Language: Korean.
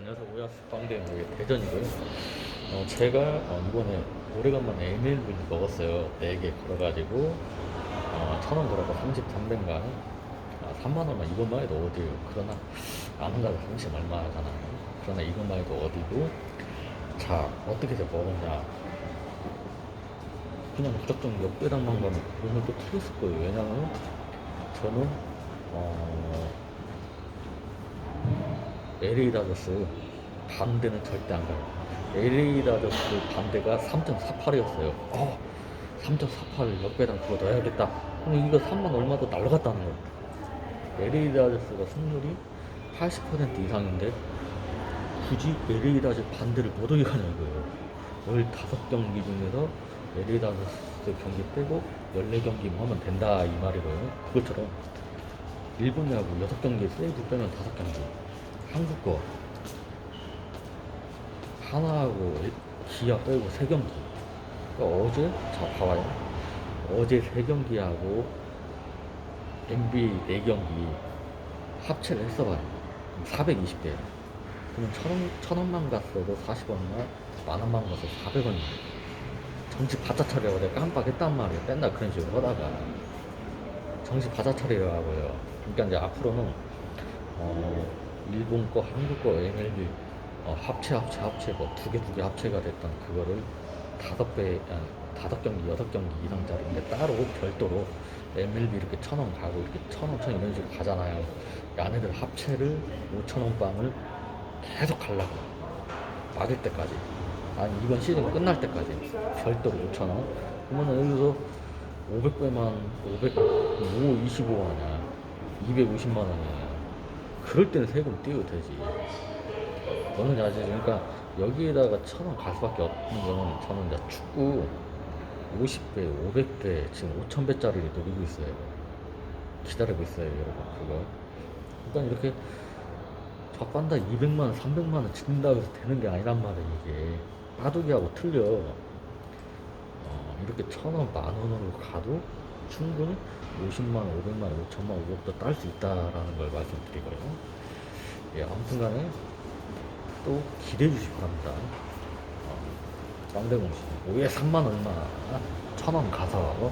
안녕하세요. 오야스 빵대 대전이고요. 어, 제가 어, 이번에 오래간만에 MLB 먹었어요. 4개 걸어가지고 어, 천원 걸어가 33배인가 아, 3만원만 이것만 해도 어디요 그러나 아는 가가 30 얼마 하잖아요. 그러나 이것만 해도 어디고 자 어떻게 해서 먹었냐 그냥 무작정 역배당만 가면 오늘 또 틀렸을 거예요. 왜냐면 저는 어, LA 다저스 반대는 절대 안 가요. LA 다저스 반대가 3.48이었어요. 어, 3.48 역배당 그거 넣어야겠다. 그럼 이거 3만 얼마도 날라갔다는 거예요. LA 다저스가 승률이 80% 이상인데 굳이 LA 다저스 반대를 못 오게 가냐 이거예요. 15경기 중에서 LA 다저스 경기 빼고 14경기만 하면 된다 이 말이고요. 그것처럼 일본 야구 6경기 세이브 빼면 5경기 한국 거. 하나하고 기아 빼고 3경기. 그러니까 어제 자 봐봐요. 어제 3경기하고 NBA 4경기 합체를 했어봐요. 420대 그러면 천원, 천 원만 갔어도 40원만 만원만 가서 400원이에요. 정식 바짝 차리라고 내가 깜빡했단 말이에요. 맨날 그런 식으로 하다가. 정식 바짝 차리라고요. 그러니까 이제 앞으로는 어, 일본 거, 한국 거, MLB 어, 합체, 합체, 합체, 뭐 두 개, 두 개 합체가 됐던 그거를 다섯 배, 아니, 다섯 경기, 여섯 경기 이상짜리인데 따로 별도로 MLB 이렇게 천 원 가고 이렇게 천 원, 천 이런 식으로 가잖아요. 야네들 합체를 오천 원 빵을 계속 가려고 막을 때까지. 아니 이번 시즌 끝날 때까지 별도로 5천 원. 그러면 여기서 500배만 500, 5, 25만 원이야. 250만 원이야. 그럴 때는 세금 띄워도 되지. 이제 아직 그러니까 여기에다가 천 원 갈 수밖에 없는 거는 저는 이제 축구 50배, 500배, 지금 5,000배짜리를 노리고 있어요. 기다리고 있어요, 여러분. 그거. 그러니까 이렇게 적반다 200만 원, 300만 원 짓는다고 해서 되는 게 아니란 말이에요, 이게. 빠두기하고 틀려. 어, 이렇게 천 원, 만 원으로 가도 충분히 50만 원, 500만 원, 5천만 원, 5억도 딸 수 있다라는 걸 말씀드리고요. 예, 아무튼 간에 또 기대해 주시기 바랍니다. 어, 쌍대공 씨, 5에 3만 얼마, 천원 가서